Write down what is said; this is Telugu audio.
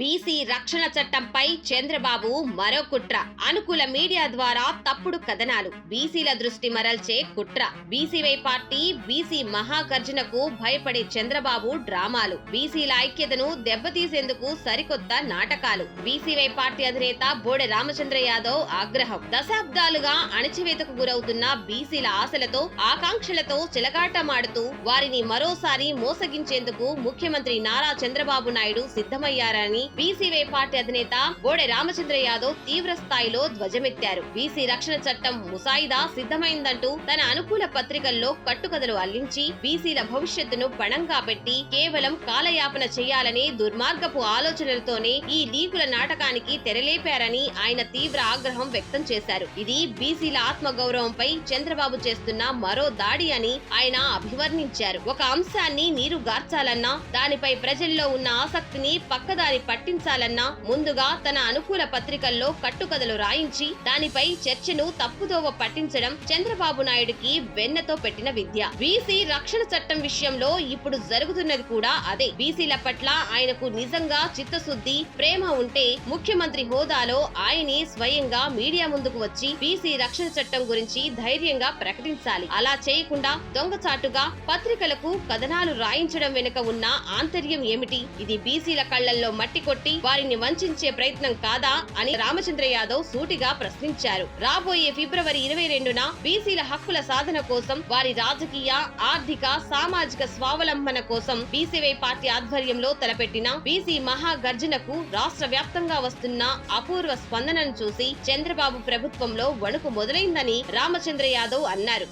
బీసీ రక్షణ చట్టంపై చంద్రబాబు మరో కుట్ర. అనుకూల మీడియా ద్వారా తప్పుడు కథనాలు. బీసీల దృష్టి మరల్చే కుట్ర. బీసీవై పార్టీ బీసీ మహాగర్జనకు భయపడే చంద్రబాబు డ్రామాలు. బీసీల ఐక్యతను దెబ్బతీసేందుకు సరికొత్త నాటకాలు. బీసీవై పార్టీ అధినేత బోడె రామచంద్ర యాదవ్ ఆగ్రహం. దశాబ్దాలుగా అణచివేతకు గురవుతున్న బీసీల ఆశలతో ఆకాంక్షలతో చిలగాటమాడుతూ వారిని మరోసారి మోసగించేందుకు ముఖ్యమంత్రి నారా చంద్రబాబు నాయుడు సిద్ధమయ్యారని బీసీవై పార్టీ అధినేత బోడె రామచంద్ర యాదవ్ తీవ్ర స్థాయిలో ధ్వజమెత్తారు. బీసీ రక్షణ చట్టం ముసాయిదా సిద్ధమైందంటూ తన అనుకూల పత్రికల్లో కట్టుకథలు అల్లించి బీసీల భవిష్యత్తును పణంగా పెట్టి కేవలం కాలయాపన చేయాలనే దుర్మార్గపు ఆలోచనలతోనే ఈ లీకుల నాటకానికి తెరలేపారని ఆయన తీవ్ర ఆగ్రహం వ్యక్తం చేశారు. ఇది బీసీల ఆత్మగౌరవంపై చంద్రబాబు చేస్తున్న మరో దాడి అని ఆయన అభివర్ణించారు. ఒక అంశాన్ని నీరు గార్చాలన్నా దానిపై ప్రజల్లో ఉన్న ఆసక్తిని పక్కదారి పట్టించాలన్నా ముందుగా తన అనుకూల పత్రికల్లో కట్టుకథలు రాయించి దానిపై చర్చను తప్పుదోవ పట్టించడం చంద్రబాబు నాయుడుకి వెన్నతో పెట్టిన విద్య. బీసీ రక్షణ చట్టం విషయంలో ఇప్పుడు జరుగుతున్నది కూడా అదే. బీసీల పట్ల ఆయనకు నిజంగా చిత్తశుద్ధి ప్రేమ ఉంటే ముఖ్యమంత్రి హోదాలో ఆయనే స్వయంగా మీడియా ముందుకు వచ్చి బీసీ రక్షణ చట్టం గురించి ధైర్యంగా ప్రకటించాలి. అలా చేయకుండా దొంగచాటుగా పత్రికలకు కథనాలు రాయించడం వెనుక ఉన్న ఆంతర్యం ఏమిటి? ఇది బీసీల కళ్ళల్లో మట్టి కొట్టి వారిని వంచే ప్రయత్నం కాదా అని రామచంద్ర యాదవ్ సూటిగా ప్రశ్నించారు. రాబోయే ఫిబ్రవరి ఇరవై రెండున బీసీల హక్కుల సాధన కోసం వారి రాజకీయ ఆర్థిక సామాజిక స్వావలంబన కోసం బీసీవై పార్టీ ఆధ్వర్యంలో తలపెట్టిన బీసీ మహాగర్జనకు రాష్ట్ర వ్యాప్తంగా వస్తున్న అపూర్వ స్పందనను చూసి చంద్రబాబు ప్రభుత్వంలో వణుకు మొదలైందని రామచంద్ర యాదవ్ అన్నారు.